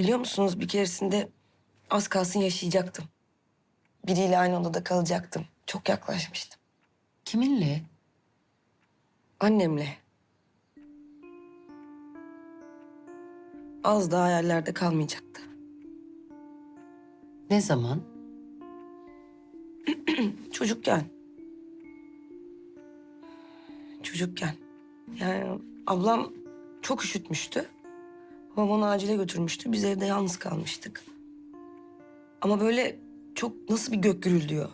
Biliyor musunuz bir keresinde az kalsın yaşayacaktım. Biriyle aynı odada kalacaktım. Çok yaklaşmıştım. Kiminle? Annemle. Az daha hayallerde kalmayacaktı. Ne zaman? Çocukken. Çocukken. Yani ablam çok üşütmüştü. Babam onu acile götürmüştü. Biz evde yalnız kalmıştık. Ama böyle çok nasıl bir gök gürültüyor.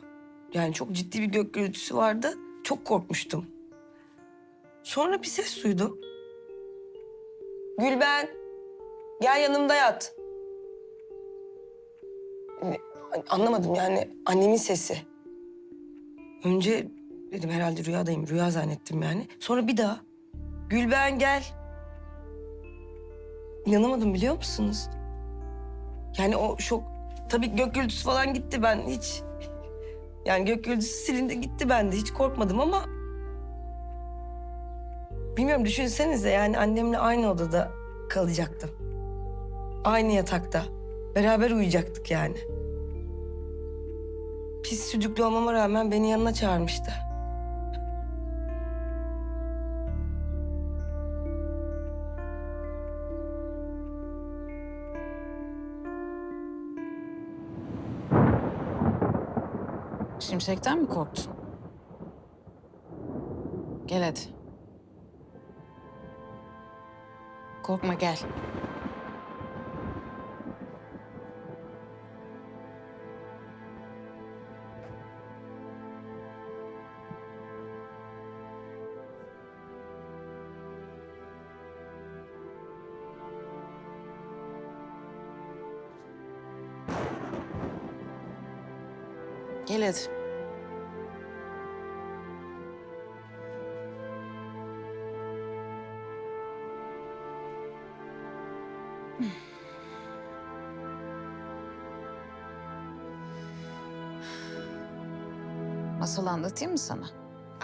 Yani çok ciddi bir gök gürültüsü vardı. Çok korkmuştum. Sonra bir ses duydum. Gülben, gel yanımda yat. Anlamadım yani annemin sesi. Önce dedim herhalde rüyadayım. Rüya zannettim yani. Sonra bir daha. Gülben gel. İnanamadım biliyor musunuz? Yani o şok... Tabii gök gürültüsü falan gitti ben hiç... Yani gök gürültüsü silindi gitti bende. Hiç korkmadım ama... Bilmiyorum düşünsenize yani annemle aynı odada kalacaktım. Aynı yatakta. Beraber uyuyacaktık yani. Pis südüklü olmama rağmen beni yanına çağırmıştı. Şimşekten mi korktun? Gel hadi. Korkma gel. Gel hadi. Masal anlatayım mı sana?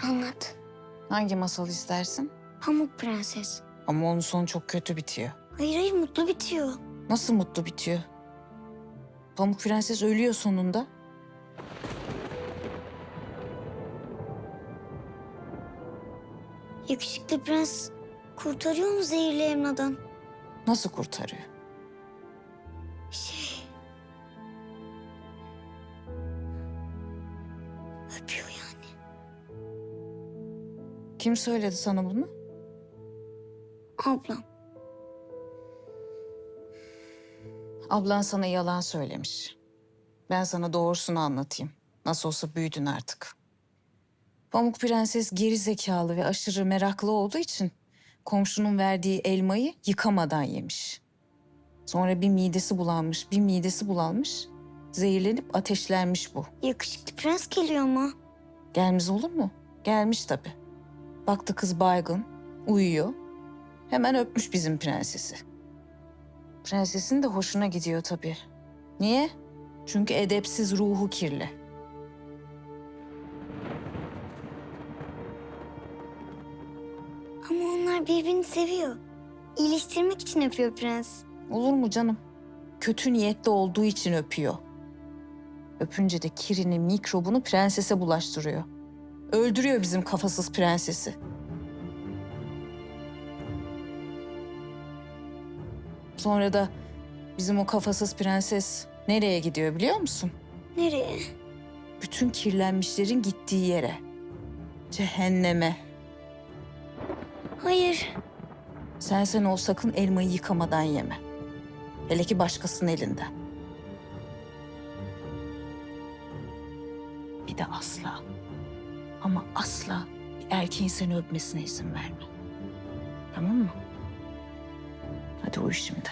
Anlat. Hangi masal istersin? Pamuk Prenses. Ama onun sonu çok kötü bitiyor. Hayır hayır mutlu bitiyor. Nasıl mutlu bitiyor? Pamuk Prenses ölüyor sonunda. Yakışıklı prens kurtarıyor mu zehirli Emra'dan? Nasıl kurtarıyor? Şey... Öpüyor yani. Kim söyledi sana bunu? Ablam. Ablan sana yalan söylemiş. Ben sana doğrusunu anlatayım. Nasıl olsa büyüdün artık. Pamuk Prenses geri zekalı ve aşırı meraklı olduğu için komşunun verdiği elmayı yıkamadan yemiş. Sonra bir midesi bulanmış, bir midesi bulanmış. Zehirlenip ateşlenmiş bu. Yakışıklı prens geliyor ama. Gelmez olur mu? Gelmiş tabii. Baktı kız baygın, uyuyor. Hemen öpmüş bizim prensesi. Prensesin de hoşuna gidiyor tabii. Niye? Çünkü edepsiz ruhu kirli. Onlar birbirini seviyor. İyileştirmek için öpüyor prens. Olur mu canım? Kötü niyetli olduğu için öpüyor. Öpünce de kirini, mikrobunu prensese bulaştırıyor. Öldürüyor bizim kafasız prensesi. Sonra da bizim o kafasız prenses nereye gidiyor biliyor musun? Nereye? Bütün kirlenmişlerin gittiği yere. Cehenneme. Hayır. Sen sen ol sakın elmayı yıkamadan yeme. Hele ki başkasının elinden. Bir de asla ama asla bir erkeğin seni öpmesine izin verme. Tamam mı? Hadi uyu şimdi.